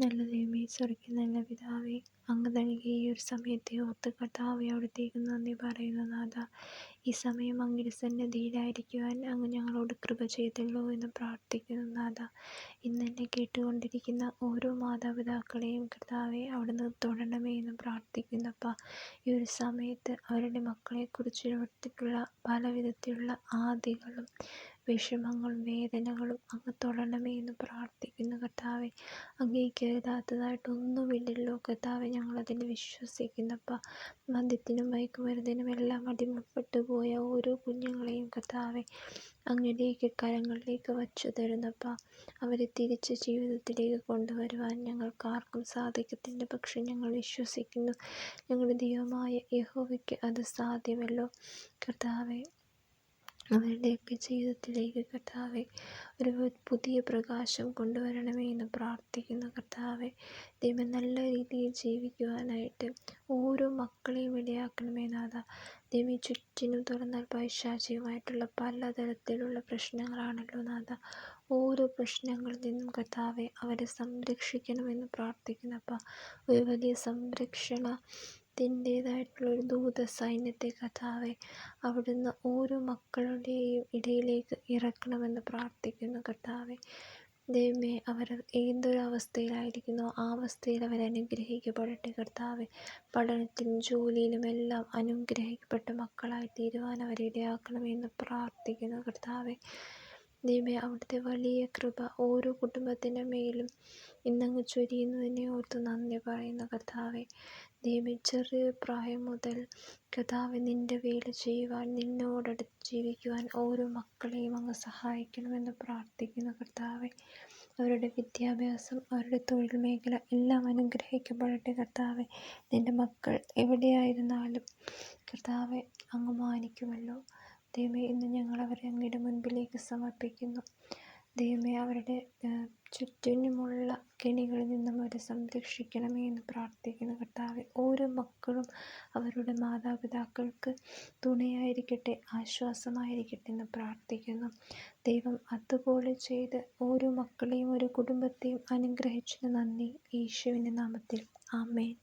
നല്ല ദൈവമേ സ്വർഗീയ നല്ല പിതാവേ അങ്ങ് നൽകിയ ഈ ഒരു സമയത്തെ ഓർത്ത് കർത്താവെ അവിടത്തേക്ക് നന്ദി പറയുന്നു നാഥ. ഈ സമയം അങ്ങയുടെ സന്നദ്ധിയിലായിരിക്കുവാൻ അങ്ങ് ഞങ്ങളോട് കൃപ ചെയ്തല്ലോ എന്ന് പ്രാർത്ഥിക്കുന്നു നാഥ. ഇന്ന് എന്നെ കേട്ടുകൊണ്ടിരിക്കുന്ന ഓരോ മാതാപിതാക്കളെയും കർത്താവെ അവിടുന്ന് തൊടണമേ എന്ന് പ്രാർത്ഥിക്കുന്നപ്പ. ഈ ഒരു സമയത്ത് അവരുടെ മക്കളെക്കുറിച്ച് പല വിധത്തിലുള്ള ആദികളും വിഷമങ്ങളും വേദനകളും അങ്ങ് തൊടണമേ എന്ന് പ്രാർത്ഥിക്കുന്നു കർത്താവെ എഴുതാത്തതായിട്ടൊന്നുമില്ലല്ലോ കർത്താവെ ഞങ്ങളതിൽ വിശ്വസിക്കുന്നപ്പ. മദ്യത്തിനും മയക്കുമരുന്നിനും എല്ലാം അടിമപ്പെട്ടു പോയ ഓരോ കുഞ്ഞുങ്ങളെയും കർത്താവെ അങ്ങയിലേക്ക് കരങ്ങളിലേക്ക് വച്ചു തരുന്നപ്പ അവരെ തിരിച്ച് ജീവിതത്തിലേക്ക് കൊണ്ടുവരുവാൻ ഞങ്ങൾക്കാർക്കും സാധിക്കത്തില്ല. പക്ഷെ ഞങ്ങൾ വിശ്വസിക്കുന്നു. ഞങ്ങളുടെ ദൈവമായ യഹോവയ്ക്ക് അത് സാധ്യമല്ലോ. കർത്താവെ അവരുടെയൊക്കെ ജീവിതത്തിലേക്ക് കർത്താവെ ഒരു പുതിയ പ്രകാശം കൊണ്ടുവരണമേ എന്ന് പ്രാർത്ഥിക്കുന്നു കർത്താവെ ദൈവം നല്ല രീതിയിൽ ജീവിക്കുവാനായിട്ട് ഓരോ മക്കളെയും ഇടയാക്കണമേ നാഥ. ദൈവം ചുറ്റിനും തുറന്നാൽ പൈശാചികമായിട്ടുള്ള പലതരത്തിലുള്ള പ്രശ്നങ്ങളാണല്ലോ നാഥ. ഓരോ പ്രശ്നങ്ങളിൽ നിന്നും കർത്താവെ അവരെ സംരക്ഷിക്കണമെന്ന് പ്രാർത്ഥിക്കുന്നപ്പ ഒരു വലിയ സംരക്ഷണ ത്തിന്റേതായിട്ടുള്ള ഒരു ദൂത സൈന്യത്തെ കഥാവെ അവിടുന്ന് ഓരോ മക്കളുടെയും ഇടയിലേക്ക് ഇറക്കണമെന്ന് പ്രാർത്ഥിക്കുന്നു കഥാവേ ദൈവമേ അവർ ഏതൊരവസ്ഥയിലായിരിക്കുന്നോ ആ അവസ്ഥയിൽ അവർ അനുഗ്രഹിക്കപ്പെടട്ടെ കർത്താവെ. പഠനത്തിലും ജോലിയിലും എല്ലാം അനുഗ്രഹിക്കപ്പെട്ട മക്കളായി തീരുവാൻ അവരെ ഇടയാക്കണമെന്ന് പ്രാർത്ഥിക്കുന്നു കർത്താവെ. ദൈവമേ അവിടുത്തെ വലിയ കൃപ ഓരോ കുടുംബത്തിന്റെ മേലും ഇന്നങ്ങ് ചൊരിയുന്നതിനെ ഓർത്ത് നന്ദി പറയുന്ന കർത്താവെ. ദൈവമേ ചെറിയ പ്രായം മുതൽ കർത്താവെ നിന്റെ വേല ചെയ്യുവാൻ നിന്നോടടുത്ത് ജീവിക്കുവാൻ ഓരോ മക്കളെയും അങ്ങ് സഹായിക്കണമെന്ന് പ്രാർത്ഥിക്കുന്നു കർത്താവെ. അവരുടെ വിദ്യാഭ്യാസം അവരുടെ തൊഴിൽ മേഖല എല്ലാം അനുഗ്രഹിക്കപ്പെടട്ടെ കർത്താവെ. നിന്റെ മക്കൾ എവിടെയായിരുന്നാലും കർത്താവെ അങ്ങ് മാനിക്കുമല്ലോ. ദൈവമേ ഇന്ന് ഞങ്ങൾ അവരെ മുൻപിലേക്ക് സമർപ്പിക്കുന്നു. ദൈവമേ അവരുടെ ചുറ്റിനുമുള്ള കെണികളിൽ നിന്നും അവരെ സംരക്ഷിക്കണമേ എന്ന് പ്രാർത്ഥിക്കുന്നു കർത്താവെ. ഓരോ മക്കളും അവരുടെ മാതാപിതാക്കൾക്ക് തുണയായിരിക്കട്ടെ ആശ്വാസമായിരിക്കട്ടെ എന്ന് പ്രാർത്ഥിക്കുന്നു. ദൈവം അതുപോലെ ചെയ്ത് ഓരോ മക്കളെയും ഒരു കുടുംബത്തെയും അനുഗ്രഹിച്ചതിന് നന്ദി. യേശുവിന്റെ നാമത്തിൽ. ആമേൻ.